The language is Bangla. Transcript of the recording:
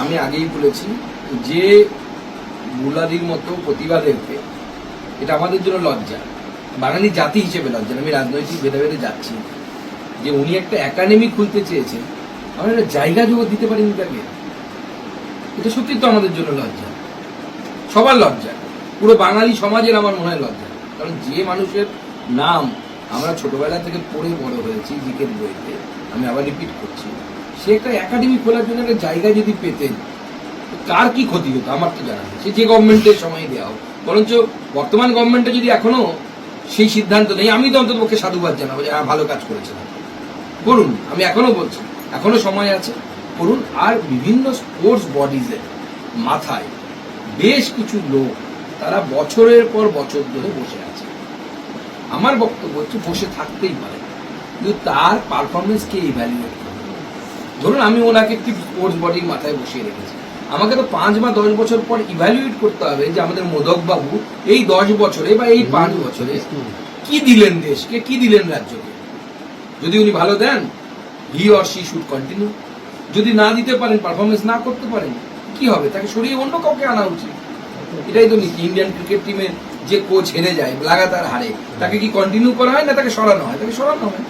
আমি আগেই বলেছি যে মুলাদির মতো প্রতিবাদেরকে এটা আমাদের জন্য লজ্জা। বাঙালি জাতি হিসেবে লজ্জা আমি রাজনৈতিক ভেদে ভেদে যাচ্ছি যে উনি একটা একাডেমি খুলতে চেয়েছেন, আমরা একটা জায়গা জগৎ দিতে পারিনি তাকে। এটা সত্যি তো আমাদের জন্য লজ্জা। সবার লজ্জা। পুরো বাঙালি সমাজের আমার মনে হয় লজ্জা। কারণ যে মানুষের নাম আমরা ছোটবেলা থেকে পড়ে বড় হয়েছি জিকের বইতে আমি আবার রিপিট করছি। সে একটা একাডেমি খোলার জন্য একটা জায়গা যদি পেতেন কার কি ক্ষতি হতো? আমার তো জানা সে যে গভর্নমেন্টের সময় দেওয়া হোক। বরঞ্চ বর্তমান গভর্নমেন্টে যদি এখনও সেই সিদ্ধান্ত নেই আমি তো অন্তত পক্ষে সাধুবাদ জানাব যে হ্যাঁ ভালো কাজ করেছেন করুন, আমি এখনও বলছি, এখনও সময় আছে। করুন, আর বিভিন্ন স্পোর্টস বডিজের মাথায় বেশ কিছু লোক, তারা বছরের পর বছর ধরে বসে আছে। আমার বক্তব্য হচ্ছে, বসে থাকতেই পারে। কিন্তু তার পারফরমেন্সকে ইভ্যালুয়েট ধরুন আমি ওনাকে একটি স্পোর্টস বডির মাথায় বসিয়ে রেখেছি। আমাকে তো পাঁচ বা দশ বছর পর ইভ্যালুয়েট করতে হবে যে আমাদের মোদক বাবু এই দশ বছরে বা এই পাঁচ বছরে কি দিলেন দেশকে কি দিলেন রাজ্যকে? যদি উনি ভালো then he or she should continue যদি না দিতে পারেন পারফরমেন্স না করতে পারেন কি হবে? তাকে সরিয়ে অন্য কাউকে আনা উচিত। এটাই তো নীতি। ইন্ডিয়ান ক্রিকেট টিমের যে কোচ হেরে যায় লাগাতার হারে তাকে কি কন্টিনিউ করা হয় না তাকে সরানো হয়? তাকে সরানো হয়।